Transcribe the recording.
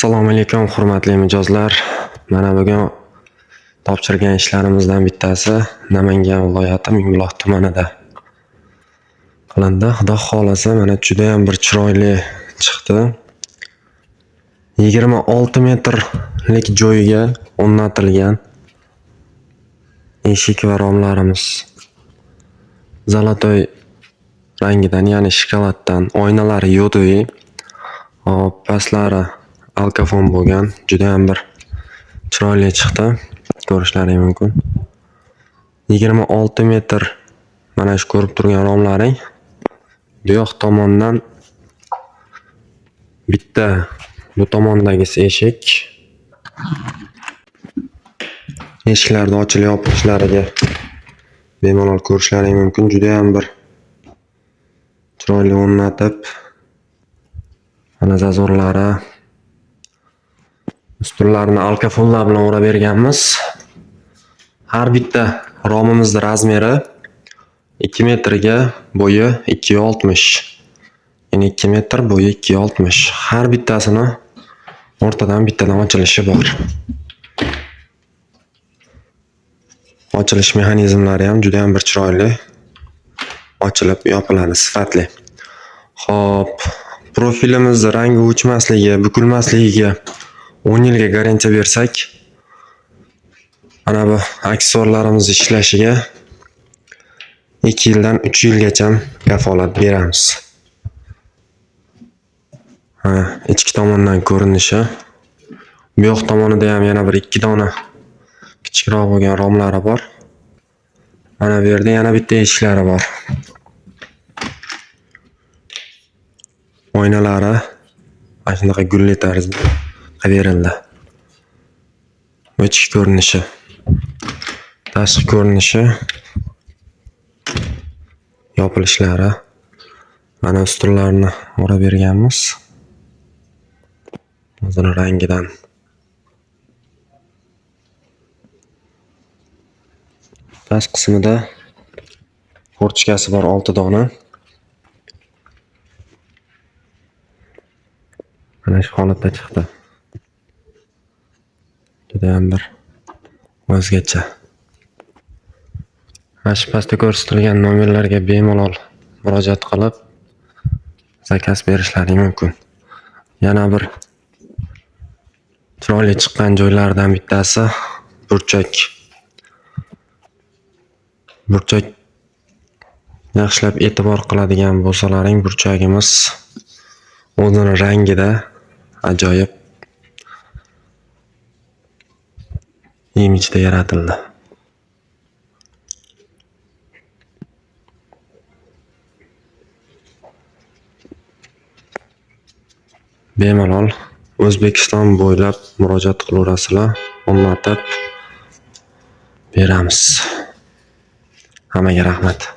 Assalomu alaykum hurmatli mijozlar. Mana bugun topshirgan ishlarimizdan bittasi Namangan viloyati Mingbuloq tumanida qilindi. Xudo xohlasa mana judayam bir chiroyli chiqdi. 26 metrlik joyiga o'rnatilgan eshik va romlarimiz zolotoy rangidan, ya'ni shokoladdan, oynalari yodoviy, hop pastlari alkafon bo'lgan, judayam bir chiroyli chiqdi. Ko'rishlaring mumkin. 26 metr mana shu ko'rib turgan romlaring bu yoq tomondan bitta bu tomondagisi eshik. Eshiklarni ochilib yopilishlariga bemalol ko'rishlaring mumkin. Judayam bir chiroyli o'rnatib ana zazorlari ustunlarni alkafonlar bilan o'rab berganmiz. Har bitta romimizni razmeri 2 metrga bo'yi 2.60. Ya'ni 2 metr bo'yi 2.60. Har bittasini o'rtadan bittadan ochilishi bor. Ochilish mexanizmlari ham juda ham bir chiroyli. Ochilib yopiladi sifatli. Xo'p, profilimizni rangi o'chmasligi, bukilmasligiga 10 yilga garantiya bersak, ana bu aksessuarlarimiz ishlashiga 2 yildan 3 yilgacha kafolat beramiz. Ha, ichki tomondan ko'rinishi. Bu yoq tomonida ham yana bir 2 dona kichikroq bo'lgan romlari bor. Mana bu yerda yana bitta eshiklari bor. Oynalari mana shunaqa gulli tarzda berildi. Ichki ko'rinishi. Tashqi ko'rinishi. Yopilishlari. Mana ustunlarni o'rab berganmiz. O'zini rangidan. Past qismida forchkasi bor 6 dona. Mana shu holatda chiqdi. Judayam bir o'zgacha. Mana shu pastda ko'rsatilgan nomerlarga bemalol murojaat qilib zakaz berishlaring mumkin. Yana bir chiroyli chiqqan joylaridan bittasi burchak. Burchak yaxshilab e'tibor qiladigan bo'lsalaring burchagimiz o'zini rangida ajoyib imijda yaratildi. Bemalol O'zbekiston bo'ylab murojaat qilaverasizlar, o'rnatib beramiz. Hammaga rahmat.